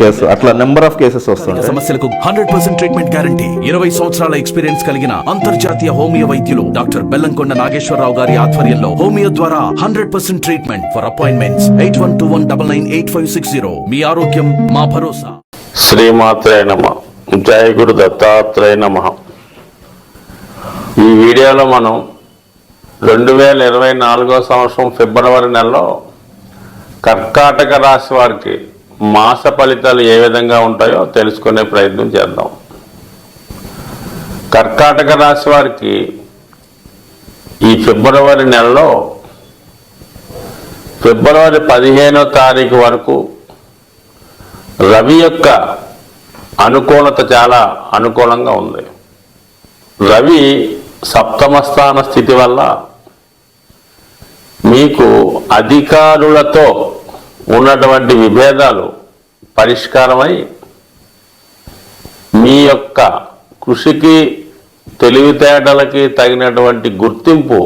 Case అట్లా number of cases వస్తుంటాయి సమస్యలకు హండ్రెడ్ పర్సెంట్ ట్రీట్మెంట్ గ్యారంటీ ఇరవై సంవత్సరాల ఎక్స్పీరియన్స్ కలిగిన అంతర్జాతీయ హోమియో వైద్యులు డాక్టర్ బెల్లంకొండ నాగేశ్వరరావు గారి ఆధ్వర్యంలో హోమియో ద్వారా hundred percent treatment for appointments eight one two one double nine eight five six zero మీ ఆరోగ్యం మా భరోసా. శ్రీమాత్రే నమ. జయ గురు దత్తాత్రేయ నమ. ఈ వీడియోలో మనం రెండు వేల ఇరవై నాలుగో సంవత్సరం ఫిబ్రవరి నెలలో కర్కాటక రాశి వారికి మాస ఫలితాలు ఏ విధంగా ఉంటాయో తెలుసుకునే ప్రయత్నం చేద్దాం. కర్కాటక రాశి వారికి ఈ ఫిబ్రవరి నెలలో ఫిబ్రవరి పదిహేనో తారీఖు వరకు రవి యొక్క అనుకూలత చాలా అనుకూలంగా ఉంది. రవి సప్తమ స్థాన స్థితి వల్ల మీకు అధికారులతో ఉన్నటువంటి విభేదాలు పరిష్కారమై మీ యొక్క కృషికి తెలివితేటలకి తగినటువంటి గుర్తింపు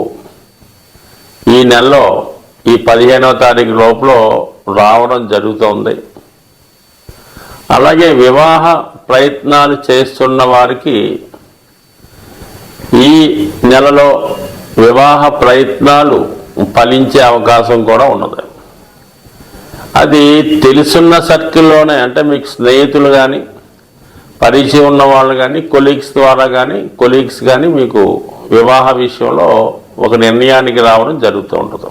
ఈ నెలలో ఈ పదిహేనవ తారీఖు లోపల రావడం జరుగుతోంది. అలాగే వివాహ ప్రయత్నాలు చేస్తున్న వారికి ఈ నెలలో వివాహ ప్రయత్నాలు ఫలించే అవకాశం కూడా ఉన్నది. అది తెలుసున్న సర్కిల్లోనే అంటే మీకు స్నేహితులు కానీ పరిచయం ఉన్న వాళ్ళు కానీ కొలీగ్స్ ద్వారా కానీ కొలీగ్స్ కానీ మీకు వివాహ విషయంలో ఒక నిర్ణయానికి రావడం జరుగుతూ ఉంటుంది.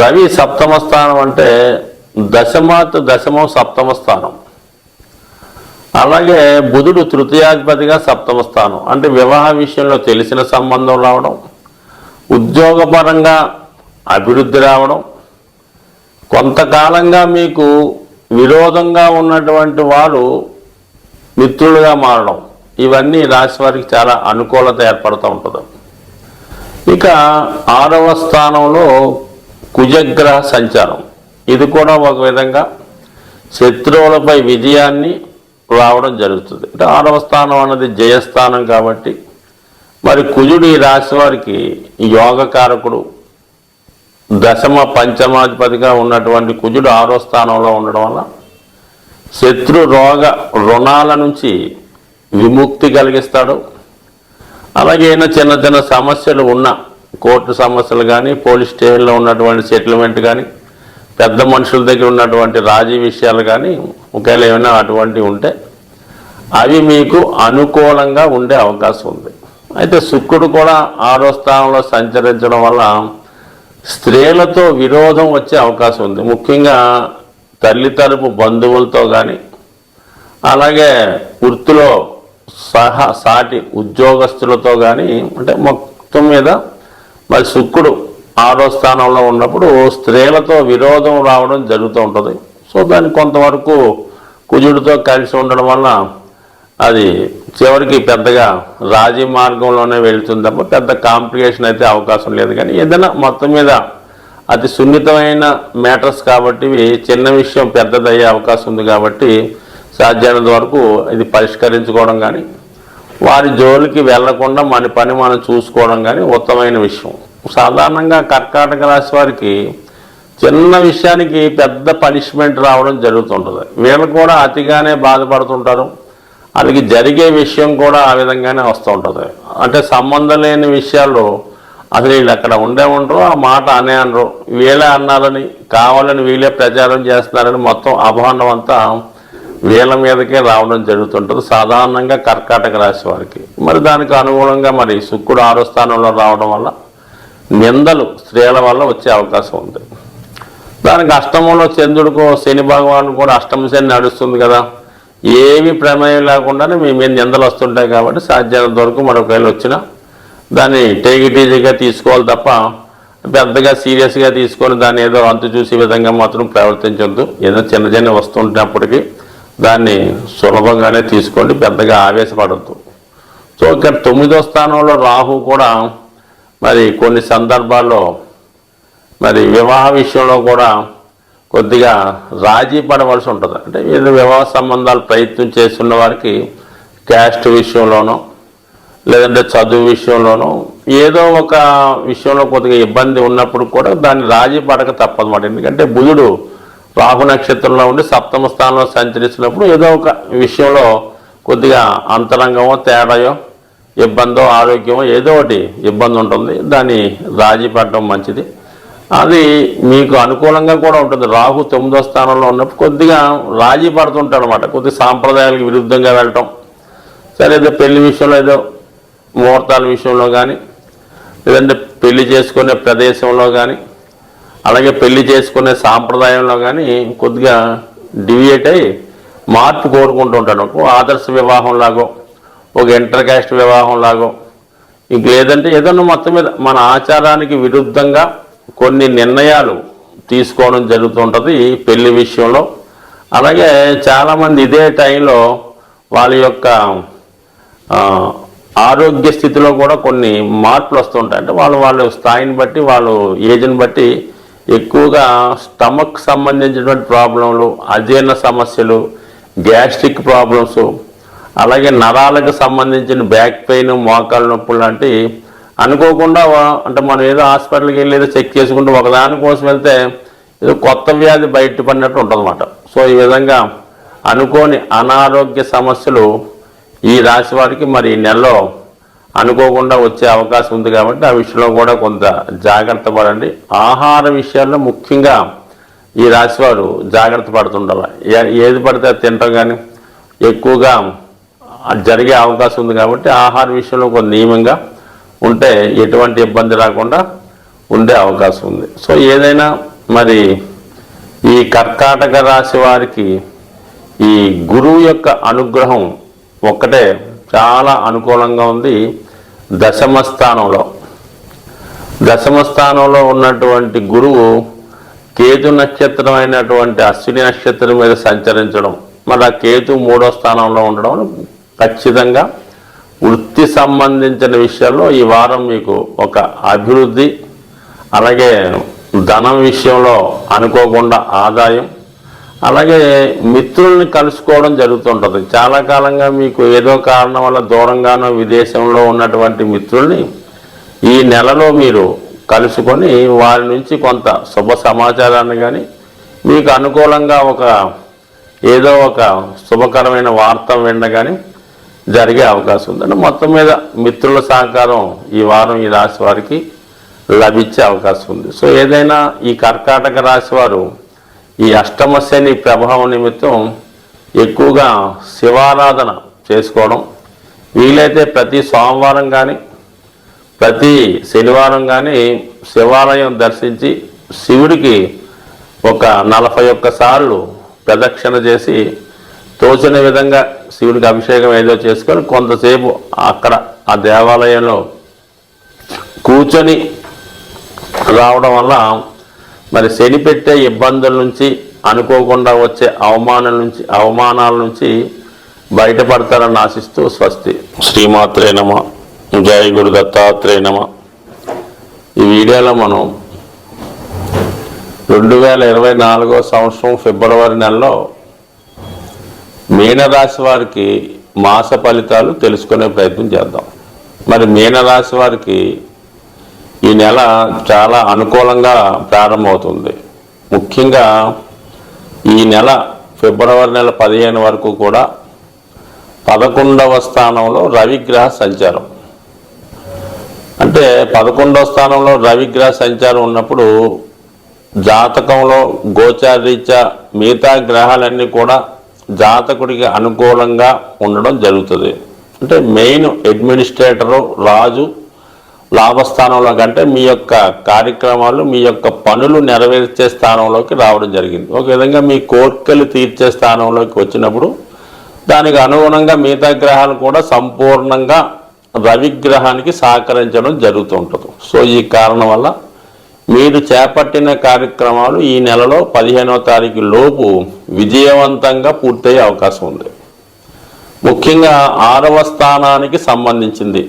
రవి సప్తమ స్థానం అంటే దశమాత్ దశమం సప్తమ స్థానం. అలాగే బుధుడు తృతీయాధిపతిగా సప్తమ స్థానం. అంటే వివాహ విషయంలో తెలిసిన సంబంధం రావడం ఉద్యోగపరంగా అభివృద్ధి రావడం కొంతకాలంగా మీకు విరోధంగా ఉన్నటువంటి వారు మిత్రులుగా మారడం ఇవన్నీ రాశి వారికి చాలా అనుకూలత ఏర్పడుతూ ఉంటుంది. ఇక ఆరవ స్థానంలో కుజగ్రహ సంచారం. ఇది కూడా ఒక విధంగా శత్రువులపై విజయాన్ని రావడం జరుగుతుంది. అంటే ఆరవ స్థానం అన్నది జయస్థానం కాబట్టి మరి కుజుడు ఈ రాశి వారికి యోగకారకుడు. దశమ పంచమాధిపతిగా ఉన్నటువంటి కుజుడు ఆరో స్థానంలో ఉండడం వల్ల శత్రు రోగ రుణాల నుంచి విముక్తి కలిగిస్తాడు. అలాగే చిన్న చిన్న సమస్యలు ఉన్న కోర్టు సమస్యలు కానీ పోలీస్ స్టేషన్లో ఉన్నటువంటి సెటిల్మెంట్ కానీ పెద్ద మనుషుల దగ్గర ఉన్నటువంటి రాజీ విషయాలు కానీ ఒకవేళ ఏమైనా అటువంటివి ఉంటే అవి మీకు అనుకూలంగా ఉండే అవకాశం ఉంది. అయితే శుక్రుడు కూడా ఆరో స్థానంలో సంచరించడం వల్ల స్త్రీలతో విరోధం వచ్చే అవకాశం ఉంది. ముఖ్యంగా తల్లి తరపు బంధువులతో కానీ అలాగే వృత్తిలో సహా సాటి ఉద్యోగస్తులతో కానీ అంటే మొత్తం మీద మరి శుక్రుడు ఆరో స్థానంలో ఉన్నప్పుడు స్త్రీలతో విరోధం రావడం జరుగుతూ ఉంటుంది. సో దాన్ని కొంతవరకు కుజుడితో కలిసి ఉండడం వల్ల అది చివరికి పెద్దగా రాజీ మార్గంలోనే వెళ్తుంది తప్ప పెద్ద కాంప్లికేషన్ అయితే అవకాశం లేదు. కానీ ఏదైనా మొత్తం మీద అతి సున్నితమైన మ్యాటర్స్ కాబట్టి చిన్న విషయం పెద్దదయ్యే అవకాశం ఉంది కాబట్టి సాధ్యమైనంత వరకు ఇది పరిష్కరించుకోవడం కానీ వారి జోలికి వెళ్ళకుండా మన పని మనం చూసుకోవడం కానీ ఉత్తమైన విషయం. సాధారణంగా కర్కాటక రాశి వారికి చిన్న విషయానికి పెద్ద పనిష్మెంట్ రావడం జరుగుతుంటుంది. వీళ్ళు కూడా అతిగానే బాధపడుతుంటారు. వాళ్ళకి జరిగే విషయం కూడా ఆ విధంగానే వస్తూ ఉంటుంది. అంటే సంబంధం లేని విషయాలు అసలు వీళ్ళు అక్కడ ఉండే ఉండరు ఆ మాట అనే అనరు. వీళ్ళే అన్నారని కావాలని వీళ్ళే ప్రచారం చేస్తున్నారని మొత్తం అభాండం అంతా వీళ్ళ మీదకే రావడం జరుగుతుంటుంది. సాధారణంగా కర్కాటక రాశి వారికి. మరి దానికి అనుగుణంగా మరి శుక్రుడు ఆరో స్థానంలో రావడం వల్ల నిందలు స్త్రీల వల్ల వచ్చే అవకాశం ఉంది. దానికి అష్టమంలో చంద్రుడికో శని భగవాను కూడా అష్టమ శని నడుస్తుంది కదా. ఏమి ప్రమేయం లేకుండానే మీ మీద నిందలు వస్తుంటాయి కాబట్టి సాధ్యమైనంత వరకు మరొకవేళ వచ్చినా దాన్ని టేక్ ఈజీగా తీసుకోవాలి తప్ప పెద్దగా సీరియస్గా తీసుకొని దాన్ని ఏదో అంతు చూసే విధంగా మాత్రం ప్రవర్తించొద్దు. ఏదో చిన్న చిన్న వస్తుంటున్నప్పటికీ దాన్ని సులభంగానే తీసుకోండి పెద్దగా ఆవేశపడద్దు. సో ఇక్కడ తొమ్మిదో స్థానంలో రాహు కూడా మరి కొన్ని సందర్భాల్లో మరి వివాహ విషయంలో కూడా కొద్దిగా రాజీ పడవలసి ఉంటుంది. అంటే వీళ్ళు వివాహ సంబంధాలు ప్రయత్నం చేస్తున్న వారికి క్యాస్ట్ విషయంలోనో లేదంటే చదువు విషయంలోనో ఏదో ఒక విషయంలో కొద్దిగా ఇబ్బంది ఉన్నప్పుడు కూడా దాన్ని రాజీ పడక తప్పదన్నమాట. ఎందుకంటే బుధుడు రాహు నక్షత్రంలో ఉండి సప్తమ స్థానంలో సంచరిస్తున్నప్పుడు ఏదో ఒక విషయంలో కొద్దిగా అంతరంగమో తేడాయో ఇబ్బందో ఆరోగ్యమో ఏదో ఒకటి ఇబ్బంది ఉంటుంది. దాన్ని రాజీ పడడం మంచిది. అది మీకు అనుకూలంగా కూడా ఉంటుంది. రాహు తొమ్మిదో స్థానంలో ఉన్నప్పుడు కొద్దిగా రాజీ పడుతుంటాడు అనమాట కొద్దిగా సాంప్రదాయాలకు విరుద్ధంగా వెళ్ళటం. సరే ఏదో పెళ్ళి విషయంలో ఏదో ముహూర్తాల విషయంలో కానీ లేదంటే పెళ్ళి చేసుకునే ప్రదేశంలో కానీ అలాగే పెళ్ళి చేసుకునే సాంప్రదాయంలో కానీ కొద్దిగా డివియేట్ అయ్యి మార్పు కోరుకుంటూ ఉంటాడు. ఆదర్శ వివాహం లాగో ఒక ఇంటర్ కాస్ట్ వివాహం లాగో ఇంక లేదంటే ఏదన్నా మొత్తం మీద మన ఆచారానికి విరుద్ధంగా కొన్ని నిర్ణయాలు తీసుకోవడం జరుగుతుంటుంది ఈ పెళ్ళి విషయంలో. అలాగే చాలామంది ఇదే టైంలో వాళ్ళ యొక్క ఆరోగ్య స్థితిలో కూడా కొన్ని మార్పులు వస్తుంటాయి. అంటే వాళ్ళు వాళ్ళ స్థాయిని బట్టి వాళ్ళు ఏజ్ని బట్టి ఎక్కువగా స్టమక్ సంబంధించినటువంటి ప్రాబ్లంలు అజీర్ణ సమస్యలు గ్యాస్ట్రిక్ ప్రాబ్లమ్స్ అలాగే నరాలకు సంబంధించిన బ్యాక్ పెయిన్ మోకాళ్ళ నొప్పులు లాంటి అనుకోకుండా అంటే మనం ఏదో హాస్పిటల్కి వెళ్ళి ఏదో చెక్ చేసుకుంటూ ఒకదాని కోసం వెళ్తే ఏదో కొత్త వ్యాధి బయటపడినట్టు ఉంటుంది సో ఈ విధంగా అనుకోని అనారోగ్య సమస్యలు ఈ రాశి వారికి మరి ఈ నెలలో అనుకోకుండా వచ్చే అవకాశం ఉంది కాబట్టి ఆ విషయంలో కూడా కొంత జాగ్రత్త పడండి. ఆహార విషయాల్లో ముఖ్యంగా ఈ రాశి వారు జాగ్రత్త పడుతుండాలి. ఏది పడితే అది తింటాం కానీ ఎక్కువగా జరిగే అవకాశం ఉంది కాబట్టి ఆహార విషయంలో కొంత నియమంగా ఉంటే ఎటువంటి ఇబ్బంది రాకుండా ఉండే అవకాశం ఉంది. సో ఏదైనా మరి ఈ కర్కాటక రాశి వారికి ఈ గురువు యొక్క అనుగ్రహం ఒక్కటే చాలా అనుకూలంగా ఉంది. దశమ స్థానంలో దశమ స్థానంలో ఉన్నటువంటి గురువు కేతు నక్షత్రం అయినటువంటి అశ్విని నక్షత్రం మీద సంచరించడం మరి ఆ కేతు మూడో స్థానంలో ఉండడం ఖచ్చితంగా వృత్తి సంబంధించిన విషయంలో ఈ వారం మీకు ఒక అభివృద్ధి అలాగే ధనం విషయంలో అనుకోకుండా ఆదాయం అలాగే మిత్రుల్ని కలుసుకోవడం జరుగుతుంటుంది. చాలా కాలంగా మీకు ఏదో కారణం వల్ల దూరంగానో విదేశంలో ఉన్నటువంటి మిత్రుల్ని ఈ నెలలో మీరు కలుసుకొని వారి నుంచి కొంత శుభ సమాచారాన్ని కానీ మీకు అనుకూలంగా ఒక ఏదో ఒక శుభకరమైన వార్త వినగానే జరిగే అవకాశం ఉందండి. మొత్తం మీద మిత్రుల సహకారం ఈ వారం ఈ రాశి వారికి లభించే అవకాశం ఉంది. సో ఏదైనా ఈ కర్కాటక రాశి వారు ఈ అష్టమ శని ప్రభావం నిమిత్తం ఎక్కువగా శివారాధన చేసుకోవడం వీలైతే ప్రతి సోమవారం కానీ ప్రతి శనివారం కానీ శివాలయం దర్శించి శివుడికి ఒక నలభై ఒక్క సార్లు ప్రదక్షిణ చేసి తోచిన విధంగా శివుడికి అభిషేకం ఏదో చేసుకొని కొంతసేపు అక్కడ ఆ దేవాలయంలో కూర్చొని రావడం వల్ల మరి శని పెట్టే ఇబ్బందుల నుంచి అనుకోకుండా వచ్చే అవమానం నుంచి అవమానాల నుంచి బయటపడతారని ఆశిస్తూ స్వస్తి. శ్రీమాత్రే నమ. జయ గురు దత్తాత్రేయ నమ. ఈ వీడియోలో మనం రెండు వేల ఇరవై నాలుగో సంవత్సరం ఫిబ్రవరి నెలలో మీనరాశి వారికి మాస ఫలితాలు తెలుసుకునే ప్రయత్నం చేద్దాం. మరి మీనరాశి వారికి ఈ నెల చాలా అనుకూలంగా ప్రారంభమవుతుంది. ముఖ్యంగా ఈ నెల ఫిబ్రవరి నెల పదిహేను వరకు కూడా పదకొండవ స్థానంలో రవిగ్రహ సంచారం. అంటే పదకొండవ స్థానంలో రవిగ్రహ సంచారం ఉన్నప్పుడు జాతకంలో గోచారీత్యా మిగతా గ్రహాలన్నీ కూడా జాతకుడికి అనుకూలంగా ఉండడం జరుగుతుంది. అంటే మెయిన్ అడ్మినిస్ట్రేటరు రాజు లాభస్థానంలో కంటే మీ యొక్క కార్యక్రమాలు మీ యొక్క పనులు నెరవేర్చే స్థానంలోకి రావడం జరిగింది. ఒక విధంగా మీ కోర్కెలు తీర్చే స్థానంలోకి వచ్చినప్పుడు దానికి అనుగుణంగా మిగతా గ్రహాలు కూడా సంపూర్ణంగా రవిగ్రహానికి సహకరించడం జరుగుతూ ఉంటుంది. సో ఈ కారణం వల్ల మీరు చేపట్టిన కార్యక్రమాలు ఈ నెలలో పదిహేనవ తారీఖు లోపు విజయవంతంగా పూర్తయ్యే అవకాశం ఉంది. ముఖ్యంగా ఆరవ స్థానానికి సంబంధించింది.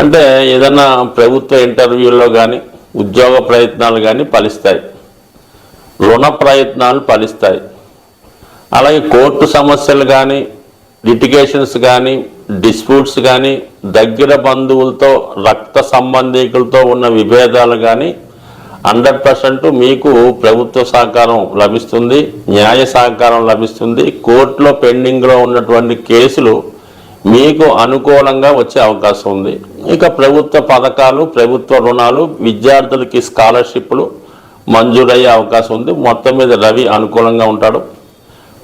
అంటే ఏదైనా ప్రభుత్వ ఇంటర్వ్యూల్లో కానీ ఉద్యోగ ప్రయత్నాలు కానీ ఫలిస్తాయి. రుణ ప్రయత్నాలు ఫలిస్తాయి. అలాగే కోర్టు సమస్యలు కానీ లిటిగేషన్స్ కానీ డిస్ప్యూట్స్ కానీ దగ్గర బంధువులతో రక్త సంబంధికులతో ఉన్న విభేదాలు కానీ హండ్రెడ్ పర్సెంట్ మీకు ప్రభుత్వ సహకారం లభిస్తుంది న్యాయ సహకారం లభిస్తుంది. కోర్టులో పెండింగ్లో ఉన్నటువంటి కేసులు మీకు అనుకూలంగా వచ్చే అవకాశం ఉంది. ఇక ప్రభుత్వ పథకాలు ప్రభుత్వ రుణాలు విద్యార్థులకి స్కాలర్షిప్లు మంజూరయ్యే అవకాశం ఉంది. మొత్తం మీద రవి అనుకూలంగా ఉంటాడు.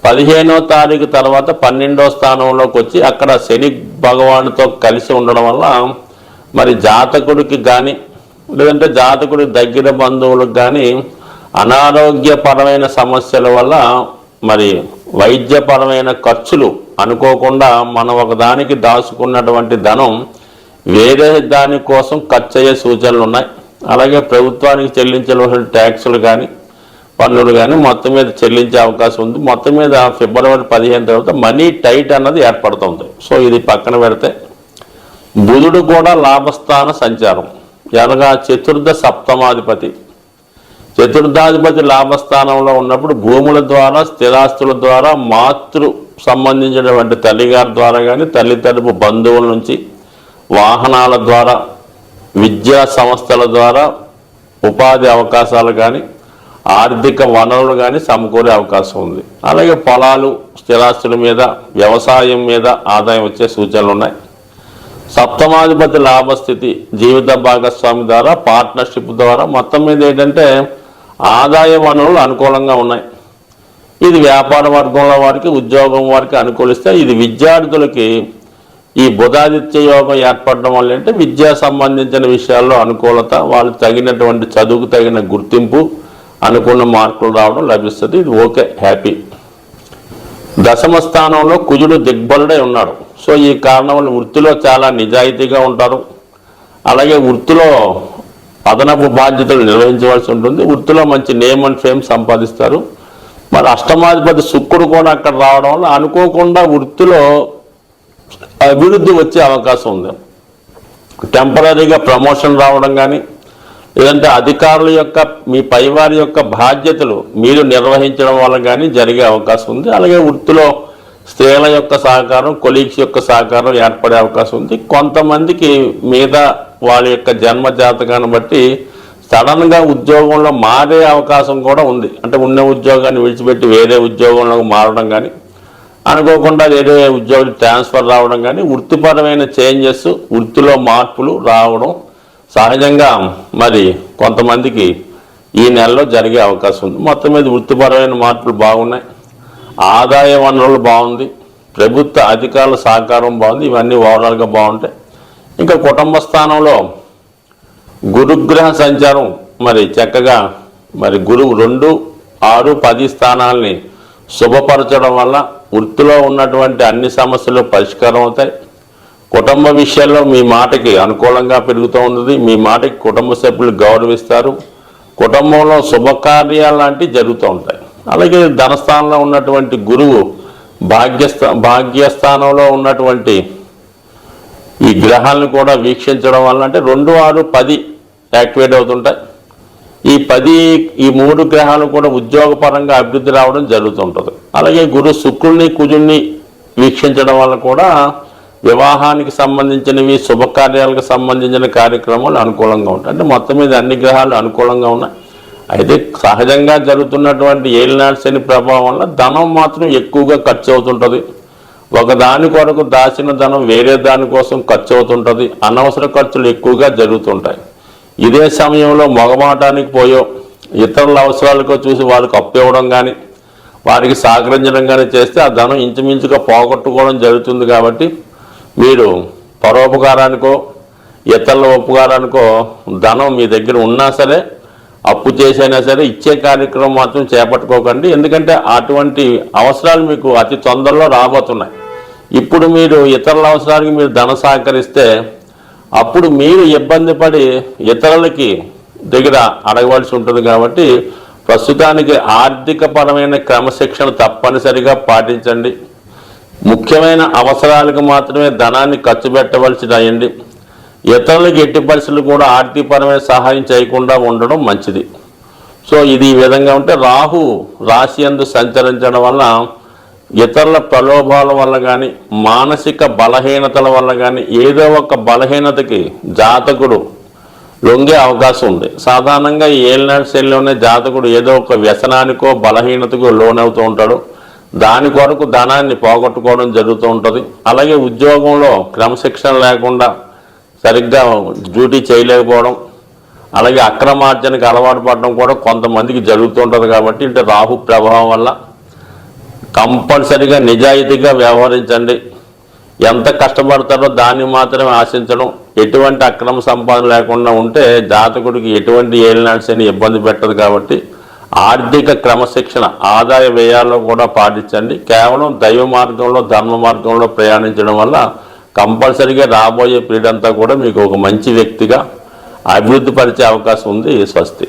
పదిహేనో తారీఖు తర్వాత పన్నెండో స్థానంలోకి వచ్చి అక్కడ శని భగవానుతో కలిసి ఉండడం వల్ల మరి జాతకుడికి కానీ లేదంటే జాతకుడి దగ్గర బంధువులకు కానీ అనారోగ్యపరమైన సమస్యల వల్ల మరి వైద్యపరమైన ఖర్చులు అనుకోకుండా మనం ఒకదానికి దాచుకున్నటువంటి ధనం వేరే దాని కోసం ఖర్చు అయ్యే సూచనలు ఉన్నాయి. అలాగే ప్రభుత్వానికి చెల్లించవలసిన ట్యాక్సులు కానీ పన్నులు కానీ మొత్తం మీద చెల్లించే అవకాశం ఉంది. మొత్తం మీద ఫిబ్రవరి పదిహేను తర్వాత మనీ టైట్ అన్నది ఏర్పడుతుంది. సో ఇది పక్కన పెడితే బుధుడు కూడా లాభస్థాన సంచారం. ఎనగా చతుర్థ సప్తమాధిపతి. చతుర్థాధిపతి లాభస్థానంలో ఉన్నప్పుడు భూముల ద్వారా స్థిరాస్తుల ద్వారా మాతృ సంబంధించినటువంటి తల్లిగారి ద్వారా కానీ తల్లి తరపు బంధువుల నుంచి వాహనాల ద్వారా విద్యా సంస్థల ద్వారా ఉపాధి అవకాశాలు కానీ ఆర్థిక వనరులు కానీ సమకూరే అవకాశం ఉంది. అలాగే పొలాలు స్థిరాస్తుల మీద వ్యవసాయం మీద ఆదాయం వచ్చే సూచనలు ఉన్నాయి. సప్తమాధిపతి లాభస్థితి జీవిత భాగస్వామి ద్వారా పార్ట్నర్షిప్ ద్వారా మొత్తం మీద ఏంటంటే ఆదాయ వనరులు అనుకూలంగా ఉన్నాయి. ఇది వ్యాపార వర్గంలో వారికి ఉద్యోగం వారికి అనుకూలిస్తే ఇది విద్యార్థులకి ఈ బుధాదిత్య యోగం ఏర్పడడం వల్ల అంటే విద్యా సంబంధించిన విషయాల్లో అనుకూలత వాళ్ళు తగినటువంటి చదువుకు తగిన గుర్తింపు అనుకున్న మార్కులు రావడం లభిస్తుంది. ఇది ఓకే హ్యాపీ. దశమ స్థానంలో కుజుడు దిగ్బలుడై ఉన్నాడు. సో ఈ కారణం వల్ల వృత్తిలో చాలా నిజాయితీగా ఉంటారు. అలాగే వృత్తిలో అదనపు బాధ్యతలు నిర్వహించవలసి ఉంటుంది. వృత్తిలో మంచి నేమ్ అండ్ ఫేమ్ సంపాదిస్తారు. మరి అష్టమాధిపతి శుక్రుడు కూడా అక్కడ రావడం వల్ల అనుకోకుండా వృత్తిలో అభివృద్ధి వచ్చే అవకాశం ఉంది. టెంపరీగా ప్రమోషన్ రావడం కానీ లేదంటే అధికారుల యొక్క మీ పైవారి యొక్క బాధ్యతలు మీరు నిర్వహించడం వల్ల కానీ జరిగే అవకాశం ఉంది. అలాగే వృత్తిలో స్త్రీల యొక్క సహకారం కొలీగ్స్ యొక్క సహకారం ఏర్పడే అవకాశం ఉంది. కొంతమందికి మీద వాళ్ళ యొక్క జన్మ జాతకాన్ని బట్టి సడన్గా ఉద్యోగంలో మారే అవకాశం కూడా ఉంది. అంటే ఉన్న ఉద్యోగాన్ని విడిచిపెట్టి వేరే ఉద్యోగంలోకి మారడం కానీ అనుకోకుండా వేరే ఉద్యోగులు ట్రాన్స్ఫర్ రావడం కానీ వృత్తిపరమైన చేంజెస్ వృత్తిలో మార్పులు రావడం సహజంగా మరి కొంతమందికి ఈ నెలలో జరిగే అవకాశం ఉంది. మొత్తం మీద వృత్తిపరమైన మార్పులు బాగున్నాయి. ఆదాయ వనరులు బాగుంది ప్రభుత్వ అధికారుల సహకారం బాగుంది ఇవన్నీ ఓవరాల్గా బాగుంటాయి. ఇంకా కుటుంబ స్థానంలో గురుగ్రహ సంచారం మరి చక్కగా మరి గురువు రెండు ఆరు పది స్థానాల్ని శుభపరచడం వల్ల వృత్తిలో ఉన్నటువంటి అన్ని సమస్యలు పరిష్కారం అవుతాయి. కుటుంబ విషయాల్లో మీ మాటకి అనుకూలంగా పెరుగుతూ ఉన్నది. మీ మాటకి కుటుంబ సభ్యులు గౌరవిస్తారు. కుటుంబంలో శుభకార్యాలు లాంటివి జరుగుతూ ఉంటాయి. అలాగే ధనస్థానంలో ఉన్నటువంటి గురువు భాగ్యస్థా భాగ్యస్థానంలో ఉన్నటువంటి ఈ గ్రహాలను కూడా వీక్షించడం వల్ల అంటే రెండు ఆరు పది యాక్టివేట్ అవుతుంటాయి. ఈ పది ఈ మూడు గ్రహాలు కూడా ఉద్యోగపరంగా అభివృద్ధి రావడం జరుగుతుంటుంది. అలాగే గురు శుక్రుడిని కుజుడిని వీక్షించడం వల్ల కూడా వివాహానికి సంబంధించినవి శుభకార్యాలకు సంబంధించిన కార్యక్రమాలు అనుకూలంగా ఉంటాయి. అంటే మొత్తం మీద అన్ని గ్రహాలు అనుకూలంగా ఉన్నాయి. అయితే సహజంగా జరుగుతున్నటువంటి ఏలినాడు శని ప్రభావం వల్ల ధనం మాత్రం ఎక్కువగా ఖర్చు అవుతుంటుంది ఒక దాని కొరకు దాచిన ధనం వేరే దానికోసం ఖర్చు అవుతుంటుంది అనవసర ఖర్చులు ఎక్కువగా జరుగుతుంటాయి. ఇదే సమయంలో మొగమాటానికి పోయో ఇతరుల అవసరాలకు చూసి వాళ్ళకి అప్పు ఇవ్వడం కానీ వారికి సహకరించడం కానీ చేస్తే ఆ ధనం ఇంచుమించుగా పోగొట్టుకోవడం జరుగుతుంది కాబట్టి మీరు పరోపకారానికో ఇతరుల ఉపకారానికో ధనం మీ దగ్గర ఉన్నా సరే అప్పు చేసైనా సరే ఇచ్చే కార్యక్రమం మాత్రం చేపట్టుకోకండి. ఎందుకంటే అటువంటి అవసరాలు మీకు అతి తొందరలో రాబోతున్నాయి. ఇప్పుడు మీరు ఇతరుల అవసరానికి మీరు ధన సహకరిస్తే అప్పుడు మీరు ఇబ్బంది పడి ఇతరులకి దగ్గర అడగవలసి ఉంటుంది కాబట్టి ప్రస్తుతానికి ఆర్థిక పరమైన క్రమశిక్షణ తప్పనిసరిగా పాటించండి. ముఖ్యమైన అవసరాలకు మాత్రమే ధనాన్ని ఖర్చు పెట్టవలసి రాయండి ఇతరులకు ఎట్టి పరిస్థితులు కూడా ఆర్థికపరమైన సహాయం చేయకుండా ఉండడం మంచిది. సో ఇది ఈ విధంగా ఉంటే రాహు రాశి అందు సంచరించడం వల్ల ఇతరుల ప్రలోభాల వల్ల కానీ మానసిక బలహీనతల వల్ల కానీ ఏదో ఒక బలహీనతకి జాతకుడు లొంగే అవకాశం ఉంది. సాధారణంగా ఈ ఏలినాడు శైలిలోనే జాతకుడు ఏదో ఒక వ్యసనానికో బలహీనతకో లోనవుతూ ఉంటాడు. దాని కొరకు ధనాన్ని పోగొట్టుకోవడం జరుగుతూ ఉంటుంది. అలాగే ఉద్యోగంలో క్రమశిక్షణ లేకుండా సరిగ్గా డ్యూటీ చేయలేకపోవడం అలాగే అక్రమార్జనకి అలవాటు పడడం కూడా కొంతమందికి జరుగుతుంటుంది కాబట్టి అంటే రాహు ప్రభావం వల్ల కంపల్సరిగా నిజాయితీగా వ్యవహరించండి. ఎంత కష్టపడతారో దాన్ని మాత్రమే ఆశించడం. ఎటువంటి అక్రమ సంపాదన లేకుండా ఉంటే జాతకుడికి ఎటువంటి ఏలినాడ్స్ అని ఇబ్బంది పెట్టదు కాబట్టి ఆర్థిక క్రమశిక్షణ ఆదాయ వ్యయాల్లో కూడా పాటించండి. కేవలం దైవ మార్గంలో ధర్మ మార్గంలో ప్రయాణించడం వల్ల కంపల్సరీగా రాబోయే పీరియడ్ అంతా కూడా మీకు ఒక మంచి వ్యక్తిగా అభివృద్ధి పరిచే అవకాశం ఉంది స్వస్తి.